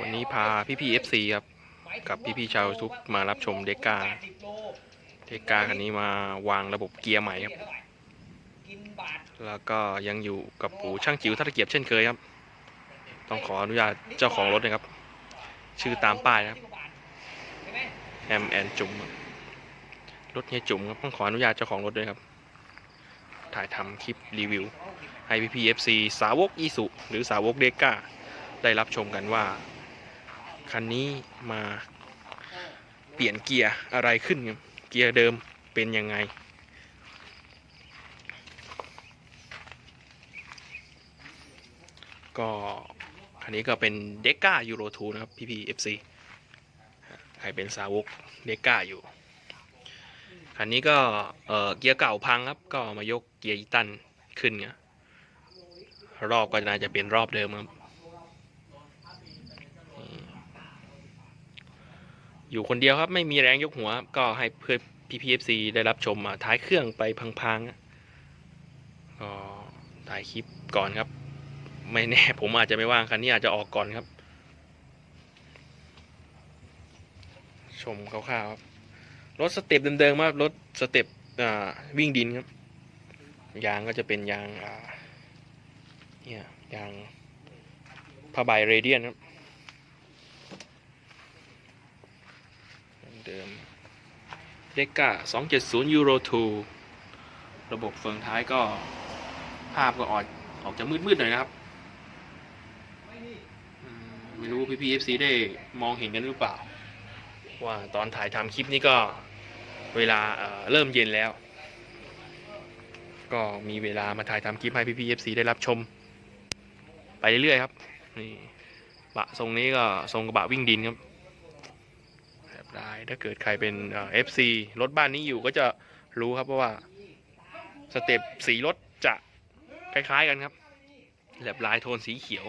วันนี้พาพี่พี่เอฟซีครับ กับพี่พี่ชาวทุกมารับชมเดก้าเดก้าคันนี้มาวางระบบเกียร์ใหม่ครับ แล้วก็ยังอยู่กับปู่ช่างจิ๋วทัตะเกียบเช่นเคยครับ ต้องขออนุญาตเจ้าของรถนะครับ ชื่อตามป้ายครับแอมแอนจุ๋มรถเฮียจุ๋มครับต้องขออนุญาตเจ้าของรถด้วยครับ ถ่ายทำคลิปรีวิวให้พี่พีเอฟซีสาวกอีสุหรือสาวกเดก้าได้รับชมกันว่า คันนี้มาเปลี่ยนเกียร์อะไรขึ้นครับเกียร์เดิมเป็นยังไง ก็คันนี้ก็เป็นเดก้ายูโรทูนะครับพี่พีเอฟซีใครเป็นสาวกเดก้าอยู่ คันนี้ก็เเกียร์เก่าพังครับ ก็มายกเกียร์อีตันขึ้นไงรอบก็น่าจะเป็นรอบเดิมครับ อยู่คนเดียวครับไม่มีแรงยกหัว ก็ให้เพื่อน PPFC ได้รับชมท้ายเครื่องไปพังๆก็ถ่ายคลิปก่อนครับ ไม่แน่ผมอาจจะไม่ว่างคันนี้อาจจะออกก่อนครับ ชมคร่าวๆครับรถสเต็ปเดิมๆครับรถสเต็ปวิ่งดินครับ ยางก็จะเป็นยางเนี่ยยางผ้าใบเรเดียนครับ เดิมเดก้า270 Euro 2ระบบเฟืองท้ายก็ภาพก็ออกออกจะมืดๆหน่อยนะครับ ไม่รู้พี่พีเอฟซีได้มองเห็นกันหรือเปล่า ว่าตอนถ่ายทำคลิปนี้ก็เวลาเเริ่มเย็นแล้ว ก็มีเวลามาถ่ายทำคลิปให้พี่พีเอฟซีได้รับชม ไปเรื่อยๆครับนี่บะทรงนี้ก็ทรงกระบะวิ่งดินครับ ได้ ถ้าเกิดใครเป็นเอฟซีรถบ้านนี้อยู่ก็จะรู้ครับเพราะว่าสเต็ปสีรถจะคล้าย ๆ กันครับแบบลายโทนสีเขียว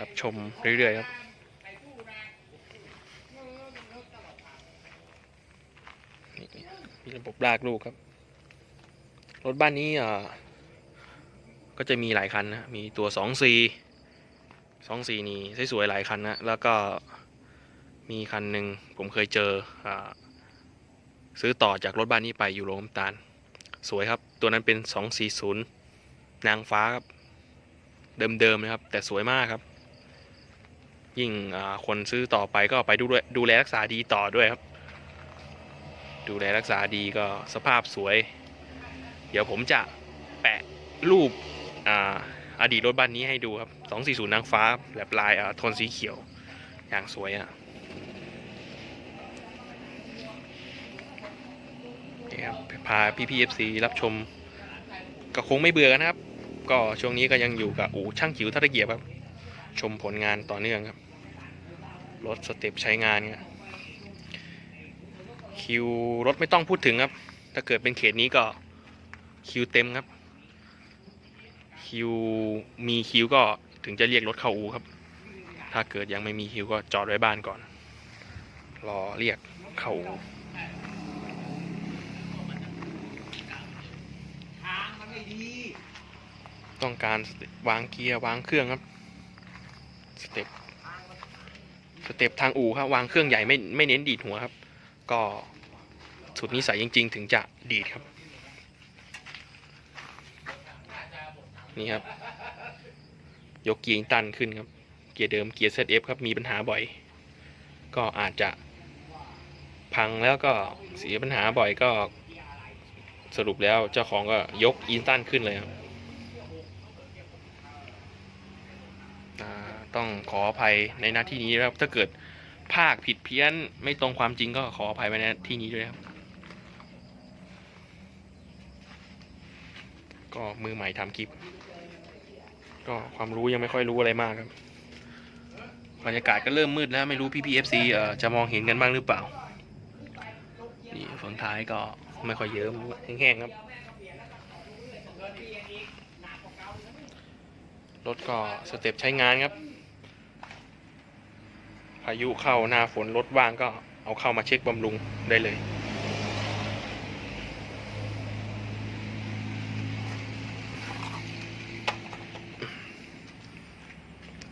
รับชมเรื่อย ๆ ครับมีระบบลากลูกครับ รถบ้านนี้อ่า ก็จะมีหลายคันนะ มีตัว2 4 2 4นี่สวยๆหลายคันนะ แล้วก็มีคันหนึ่งผมเคยเจออซื้อต่อจากรถบ้านนี้ไปอยู่โรงน้ำตาล สวยครับ ตัวนั้นเป็น 240 นางฟ้าครับ เดิมๆนะครับ แต่สวยมากครับ ยิ่งคนซื้อต่อไปก็ไปดูดูแลรักษาดีต่อด้วยครับ ดูแลรักษาดีก็สภาพสวย เดี๋ยวผมจะแปะรูป อดีตรถบ้านนี้ให้ดูครับ 240นางฟ้าแบบลายโทนสีเขียว อย่างสวยอะ่ะนี่ครับพาพี่พีเอฟซีรับชม ก็คงไม่เบื่อกันะครับ ก็ช่วงนี้ก็ยังอยู่กับอู่ช่างจิ๋วทัตะเกียบครับ ชมผลงานต่อเนื่องครับ รถสเต็ปใช้งานเนี่ยคิวรถไม่ต้องพูดถึงครับ ถ้าเกิดเป็นเขตนี้ก็คิวเต็มครับ คิวมีคิวก็ถึงจะเรียกรถเข้าอูครับ ถ้าเกิดยังไม่มีคิวก็จอดไว้บ้านก่อน รอเรียกเข้าอูต้องการวางเกียร์วางเครื่องครับสเต็ปสเต็ปทางอู่ครับวางเครื่องใหญ่ไม่ไม่เน้นดีดหัวครับ ก็สุดนิสัยจริง ๆ ถึงจะดีดครับ นี่ครับ ยกเกียร์ตันขึ้นครับ เกียร์เดิมเกียร์ ZF ครับมีปัญหาบ่อย ก็อาจจะ พังแล้วก็เสียปัญหาบ่อยก็สรุปแล้วเจ้าของก็ยกอินตันขึ้นเลยครับต้องขออภัยในหน้าที่นี้นะครับ ถ้าเกิดภาคผิดเพี้ยนไม่ตรงความจริงก็ขออภัยไว้ในที่นี้ด้วยครับ ก็มือใหม่ทำคลิป ก็ความรู้ยังไม่ค่อยรู้อะไรมากครับบรรยากาศก็เริ่มมืดแล้วไม่รู้พี่พีเอฟซีจะมองเห็นกันบ้างหรือเปล่านี่ฝั่งท้ายก็ไม่ค่อยเยอะแห้งๆครับรถก็สเต็ปใช้งานครับ พายุเข้าหน้าฝนรถว่างก็เอาเข้ามาเช็คบำรุงได้เลย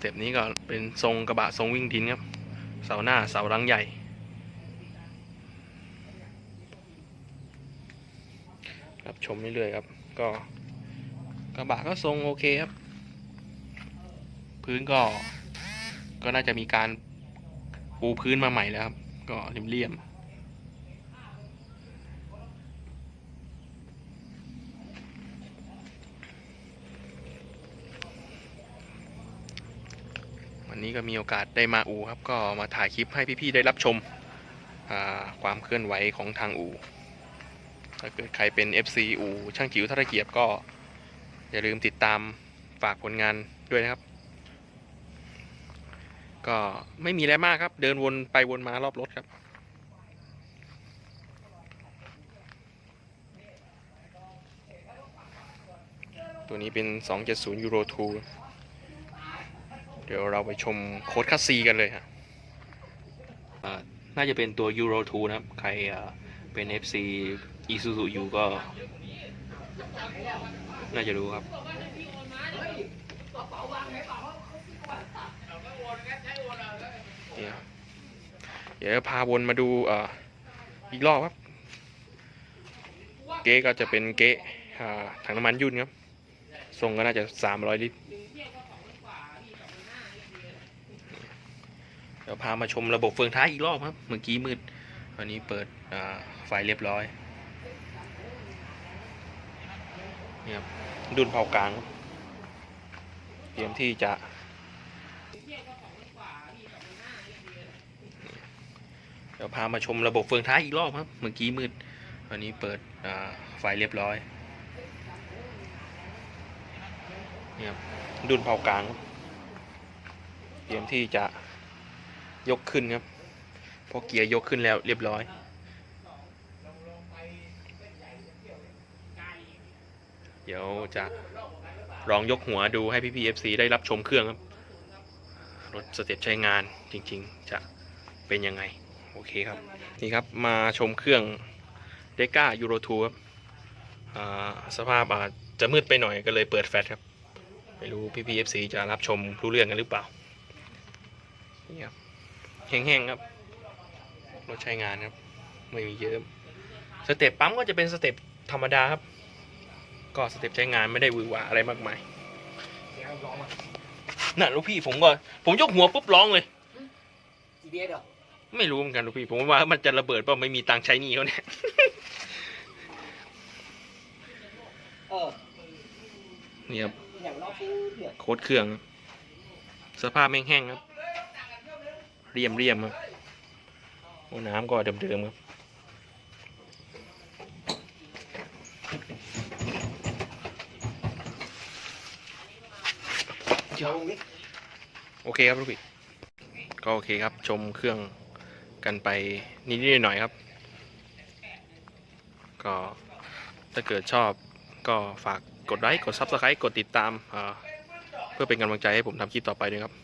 ต็ปนี้ก็เป็นทรงกระบะทรงวิ่งดินครับ เสาหน้าเสาหลังใหญ่ครับชมเรื่อยๆครับ ก็กระบะก็ทรงโอเคครับ พื้นก็ก็น่าจะมีการปูพื้นมาใหม่แล้วครับ ก็เรียมๆ นี้ก็มีโอกาสได้มาอูครับ ก็มาถ่ายคลิปให้พี่ๆได้รับชมความเคลื่อนไหวของทางอูถ้าเกิดใครเป็น FC อูช่างจิ๋วท่าตะเกียบก็ อย่าลืมติดตามฝากผลงานด้วยนะครับ ก็ไม่มีอะไรมากครับ เดินวนไปวนมารอบรถครับตัวนี้เป็น 270 Euro 2 เดี๋ยวเราไปชมโค้ดคัสซีกันเลยฮะอ่าน่าจะเป็นตัว Euro 2 นะครับ ใครอ่าเป็น FC Isuzu อยู่ก็ น่าจะรู้ครับเนี่ยเดี๋ยวพาวนมาดูเอ่ออีกรอบครับ เก๊ก็จะเป็นเก๊อ่าถังน้ำมันยุ่นครับทรงก็น่าจะ 300 ลิตร เดี๋ยวพามาชมระบบเฟืองท้ายอีกรอบครับ เมื่อกี้มืดวันนี้เปิดไฟเรียบร้อยนี่ครับดุนเผากลาง เตรียมที่จะเดี๋ยวพามาชมระบบเฟืองท้ายอีกรอบครับ เมื่อกี้มืดวันนี้เปิดไฟเรียบร้อยนี่ครับดุนเผากลาง เตรียมที่จะ ยกขึ้นครับ พอเกียร์ยกขึ้นแล้วเรียบร้อย เดี๋ยวจะลองยกหัวดูให้พี่พีเอฟซีได้รับชมเครื่องครับ รถสเต็ปใช้งานจริง ๆ จะเป็นยังไง โอเคครับ นี่ครับมาชมเครื่องเดก้ายูโรทูครับสภาพอาจจะมืดไปหน่อยก็เลยเปิดแฟลชครับ ไม่รู้พี่พีเอฟซีจะรับชมรู้เรื่องกันหรือเปล่านี่ครับ แห้งๆครับรถใช้งานครับไม่มีเยอะสเต็ปปั๊มก็จะเป็นสเต็ปธรรมดาครับ ก็สเต็ปใช้งานไม่ได้หวือหวาอะไรมากมายน่ะลูกพี่ผมก็ ผมยกหัวปุ๊บร้องเลย GBS เหรอไม่รู้เหมือนกันลูกพี่ ผมว่ามันจะระเบิดเปล่าไม่มีตังค์ใช้หนี่เขาเนี่ยเออนี่ครับอย่างรอบซื้อเดือดโค้ดเครื่องครับสภาพแห้งๆครับ เรียมเรียมๆครับโอ้น้ำก็เดิมๆครับลงนี่โอเคครับลูกพี่ก็โอเคครับชมเครื่องกันไปนิดๆหน่อยๆครับ ก็ถ้าเกิดชอบก็ฝากกดไลค์กด Subscribe กดติดตามอ่าเพื่อเป็นกำลังใจให้ผมทำคลิปต่อไปด้วยครับ